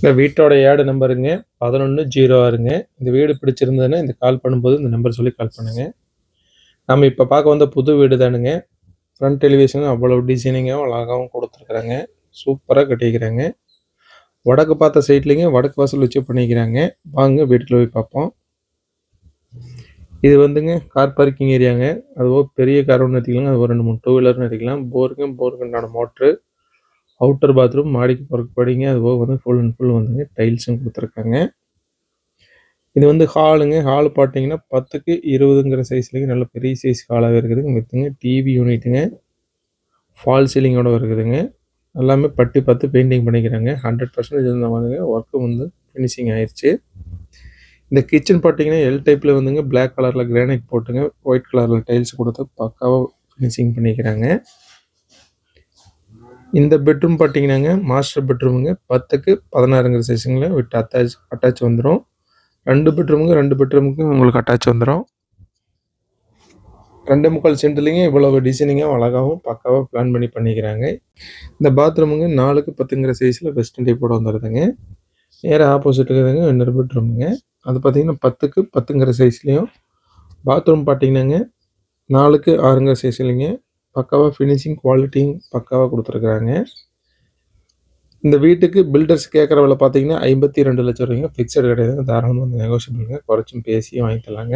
இந்த வீட்டோட ஏடு நம்பருங்க பதினொன்று ஜீரோ ஆறுங்க. இந்த வீடு பிடிச்சிருந்ததுன்னா இந்த கால் பண்ணும்போது இந்த நம்பர் சொல்லி கால் பண்ணுங்க. நம்ம இப்போ பார்க்க வந்த புது வீடு தானுங்க. ஃப்ரண்ட் டெலிவிஷன் அவ்வளோ டிசைனிங்காகவும் அழகாகவும் கொடுத்துருக்குறாங்க. சூப்பராக கட்டிக்கிறாங்க வடக்கு பார்த்த சைட்லேங்க வடக்கு வாசல் வச்சு பண்ணிக்கிறாங்க. வாங்க வீட்டுக்குள்ள போய் பார்ப்போம். இது வந்துங்க கார் பார்க்கிங் ஏரியாங்க அதுவோ பெரிய கார் ஒன்று நிறுத்திக்கலாங்க அது ஒரு ரெண்டு மூணு டூ வீலர் எடுத்துக்கலாம் போருங்க போருக்குண்டான மோட்ரு அவுட்டர் பாத்ரூம் மாடிக்கு போகிறக்கு படிங்க அது போக வந்து ஃபுல் அண்ட் ஃபுல் வந்துங்க டைல்ஸும் கொடுத்துருக்காங்க. இது வந்து ஹாலுங்க ஹால் பார்த்தீங்கன்னா பத்துக்கு இருபதுங்கிற சைஸ்லேங்க நல்ல பெரிய சைஸ் ஹாலாகவே இருக்குதுங்க. வித்துங்க. டிவி யூனிட்டுங்க ஃபால் சீலிங்கோட இருக்குதுங்க. எல்லாமே பட்டி பார்த்து பெயிண்டிங் பண்ணிக்கிறாங்க. ஹண்ட்ரட் பர்சன்டேஜ் இருந்தால் வந்துங்க ஒர்க்கு வந்து ஃபினிஷிங் ஆயிடுச்சு இந்த கிச்சன் பார்த்தீங்கன்னா எல் டைப்பில் வந்துங்க. பிளாக் கலரில் கிரானைட் போட்டுங்க. ஒயிட் கலரில் டைல்ஸ் கொடுத்து பக்காவாக ஃபினிஷிங் பண்ணிக்கிறாங்க. இந்த பெட்ரூம் பார்த்தீங்கன்னாங்க மாஸ்டர் பெட்ரூமுங்க பத்துக்கு பதினாறுங்கிற சைஸுங்கள விட்டு அட்டாச் அட்டாச் வந்துடும் ரெண்டு பெட்ரூமுங்க ரெண்டு பெட்ரூமுக்கும் உங்களுக்கு அட்டாச் வந்துடும் ரெண்டு முக்கால் சென்ட்லேயும் இவ்வளவு டிசைனிங்காக அழகாகவும் பக்காவாக பிளான் பண்ணி பண்ணிக்கிறாங்க. இந்த பாத்ரூமுங்க நாலுக்கு பத்துங்கிற சைஸில் வெஸ்டர்ன் டைப்போட வந்துடுதுங்க நேராக ஆப்போசிட் இன்னொரு பெட்ரூமுங்க அது பார்த்திங்கன்னா பத்துக்கு பத்துங்கிற சைஸ்லேயும் பாத்ரூம் பார்த்தீங்கன்னாங்க நாலுக்கு ஆறுங்கிற சைஸ்லேங்க பக்காவாக ஃபினிஷிங் குவாலிட்டியும் பக்காவாக கொடுத்துருக்குறாங்க. இந்த வீட்டுக்கு பில்டர்ஸ் கேட்குற விலை பார்த்தீங்கன்னா ஐம்பத்தி ரெண்டு லட்சம் ரூபாய்ங்க ஃபிக்ஸட் கிடையாது. தாராளமாக வந்து நெகோஷியபிளுங்க குறைச்சும் பேசியும் வாங்கிக்கலாங்க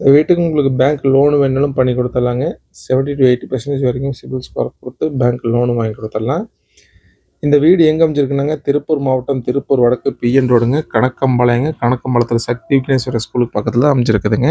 இந்த வீட்டுக்கு உங்களுக்கு பேங்க் லோனு வேணாலும் பண்ணி கொடுத்துடலாங்க. செவன்ட்டி டு எயிட்டி பர்சன்டேஜ் வரைக்கும் சிபில் ஸ்கோர் கொடுத்து பேங்க் லோனு வாங்கி கொடுத்துடலாம். இந்த வீடு எங்கே அமைஞ்சிருக்குனாங்க? திருப்பூர் மாவட்டம் திருப்பூர் வடக்கு பிஎன் ரோடுங்க கணக்கம்பாளையங்க. கணக்கம்பாளத்தில் சக்தி விக்னேஸ்வரர் ஸ்கூலுக்கு பக்கத்தில் அமைச்சிருக்குதுங்க அமைஞ்சிருக்குதுங்க.